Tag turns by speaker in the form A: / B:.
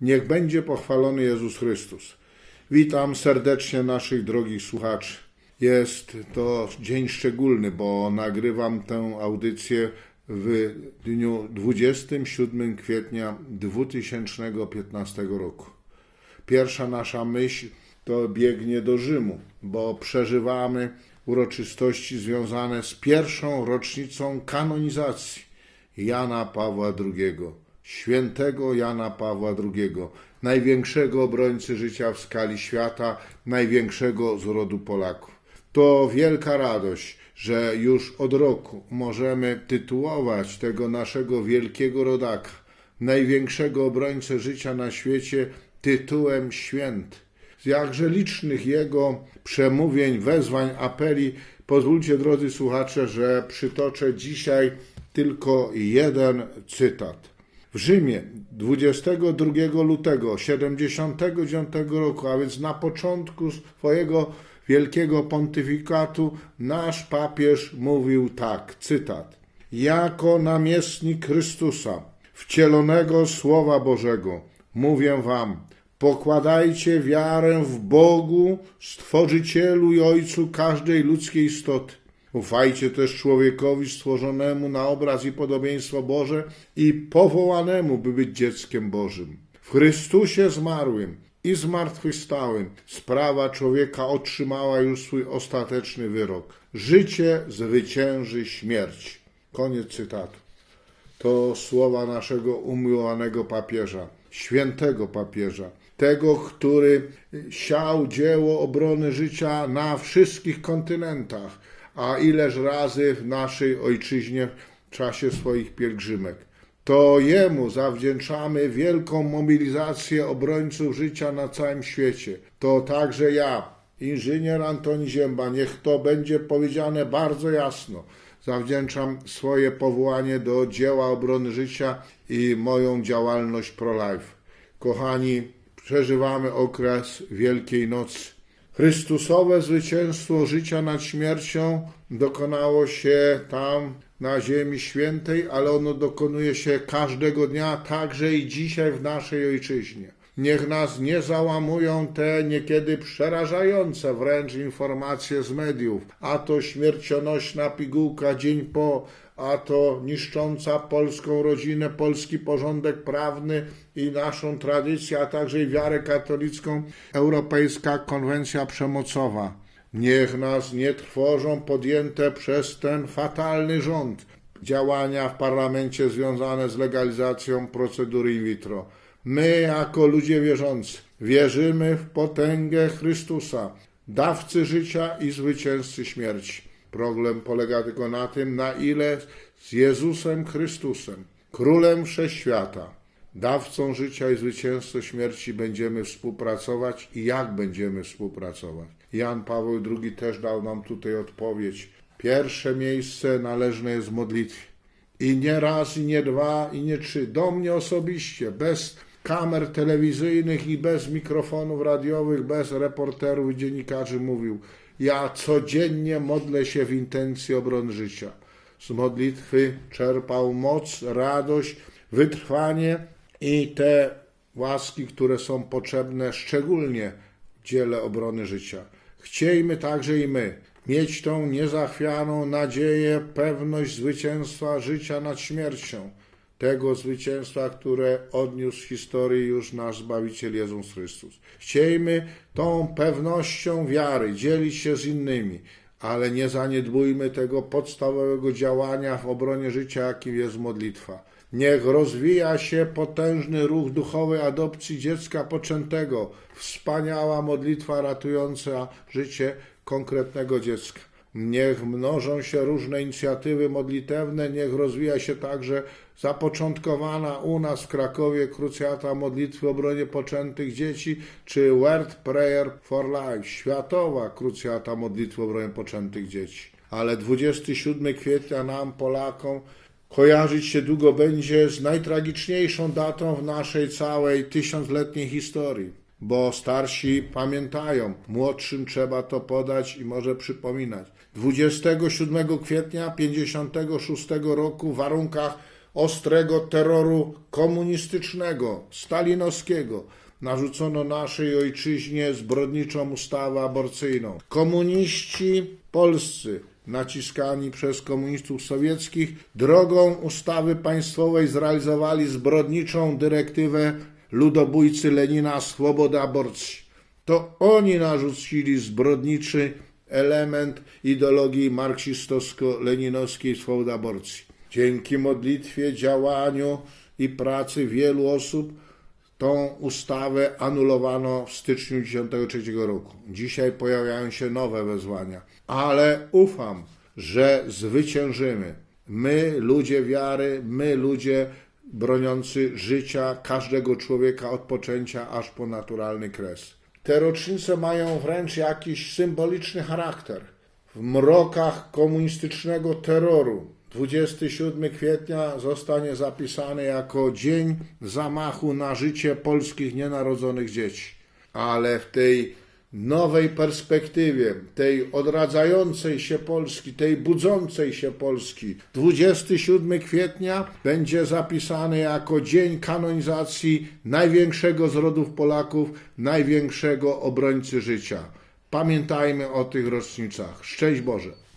A: Niech będzie pochwalony Jezus Chrystus. Witam serdecznie naszych drogich słuchaczy. Jest to dzień szczególny, bo nagrywam tę audycję w dniu 27 kwietnia 2015 roku. Pierwsza nasza myśl to biegnie do Rzymu, bo przeżywamy uroczystości związane z pierwszą rocznicą kanonizacji Jana Pawła II, świętego Jana Pawła II, największego obrońcy życia w skali świata, największego z rodu Polaków. To wielka radość, że już od roku możemy tytułować tego naszego wielkiego rodaka, największego obrońcę życia na świecie, tytułem święty. Z jakże licznych jego przemówień, wezwań, apeli, pozwólcie drodzy słuchacze, że przytoczę dzisiaj tylko jeden cytat. W Rzymie 22 lutego 79 roku, a więc na początku swojego wielkiego pontyfikatu, nasz papież mówił tak, cytat. Jako namiestnik Chrystusa, wcielonego Słowa Bożego, mówię wam, pokładajcie wiarę w Bogu, Stworzycielu i Ojcu każdej ludzkiej istoty. Ufajcie też człowiekowi stworzonemu na obraz i podobieństwo Boże i powołanemu, by być dzieckiem Bożym. W Chrystusie zmarłym i zmartwychwstałym sprawa człowieka otrzymała już swój ostateczny wyrok. Życie zwycięży śmierć. Koniec cytatu. To słowa naszego umiłowanego papieża, świętego papieża, tego, który siał dzieło obrony życia na wszystkich kontynentach, a ileż razy w naszej ojczyźnie w czasie swoich pielgrzymek. To Jemu zawdzięczamy wielką mobilizację obrońców życia na całym świecie. To także ja, inżynier Antoni Zięba, niech to będzie powiedziane bardzo jasno. Zawdzięczam swoje powołanie do dzieła obrony życia i moją działalność pro-life. Kochani, przeżywamy okres Wielkiej Nocy. Chrystusowe zwycięstwo życia nad śmiercią dokonało się tam na Ziemi Świętej, ale ono dokonuje się każdego dnia, także i dzisiaj w naszej ojczyźnie. Niech nas nie załamują te niekiedy przerażające wręcz informacje z mediów, a to śmiercionośna pigułka dzień po, a to niszcząca polską rodzinę, polski porządek prawny i naszą tradycję, a także i wiarę katolicką, Europejska Konwencja Przemocowa. Niech nas nie trwożą podjęte przez ten fatalny rząd działania w parlamencie związane z legalizacją procedury in vitro. My, jako ludzie wierzący, wierzymy w potęgę Chrystusa, dawcy życia i zwycięzcy śmierci. Problem polega tylko na tym, na ile z Jezusem Chrystusem, Królem Wszechświata, dawcą życia i zwycięzcą śmierci będziemy współpracować i jak będziemy współpracować. Jan Paweł II też dał nam tutaj odpowiedź. Pierwsze miejsce należne jest modlitwie. I nie raz, i nie dwa, i nie trzy. Do mnie osobiście, bez kamer telewizyjnych i bez mikrofonów radiowych, bez reporterów i dziennikarzy mówił. Ja codziennie modlę się w intencji obrony życia. Z modlitwy czerpał moc, radość, wytrwanie i te łaski, które są potrzebne szczególnie w dziele obrony życia. Chciejmy także i my mieć tą niezachwianą nadzieję, pewność zwycięstwa życia nad śmiercią, tego zwycięstwa, które odniósł w historii już nasz Zbawiciel Jezus Chrystus. Chciejmy tą pewnością wiary dzielić się z innymi, ale nie zaniedbujmy tego podstawowego działania w obronie życia, jakim jest modlitwa. Niech rozwija się potężny ruch duchowej adopcji dziecka poczętego, wspaniała modlitwa ratująca życie konkretnego dziecka. Niech mnożą się różne inicjatywy modlitewne, niech rozwija się także zapoczątkowana u nas w Krakowie krucjata modlitwy w obronie poczętych dzieci, czy World Prayer for Life, światowa krucjata modlitwy w obronie poczętych dzieci. Ale 27 kwietnia nam, Polakom, kojarzyć się długo będzie z najtragiczniejszą datą w naszej całej tysiącletniej historii, bo starsi pamiętają, młodszym trzeba to podać i może przypominać. 27 kwietnia 56 roku w warunkach ostrego terroru komunistycznego, stalinowskiego, narzucono naszej ojczyźnie zbrodniczą ustawę aborcyjną. Komuniści polscy, naciskani przez komunistów sowieckich, drogą ustawy państwowej zrealizowali zbrodniczą dyrektywę ludobójcy Lenina Swoboda aborcji. To oni narzucili zbrodniczy element ideologii marksistowsko-leninowskiej swobody aborcji. Dzięki modlitwie, działaniu i pracy wielu osób tą ustawę anulowano w styczniu 1993 roku. Dzisiaj pojawiają się nowe wezwania, ale ufam, że zwyciężymy. My, ludzie wiary, my, ludzie broniący życia każdego człowieka od poczęcia aż po naturalny kres. Te rocznice mają wręcz jakiś symboliczny charakter. W mrokach komunistycznego terroru 27 kwietnia zostanie zapisany jako dzień zamachu na życie polskich nienarodzonych dzieci. Ale w tej nowej perspektywie, tej odradzającej się Polski, tej budzącej się Polski, 27 kwietnia będzie zapisany jako dzień kanonizacji największego z rodów Polaków, największego obrońcy życia. Pamiętajmy o tych rocznicach. Szczęść Boże!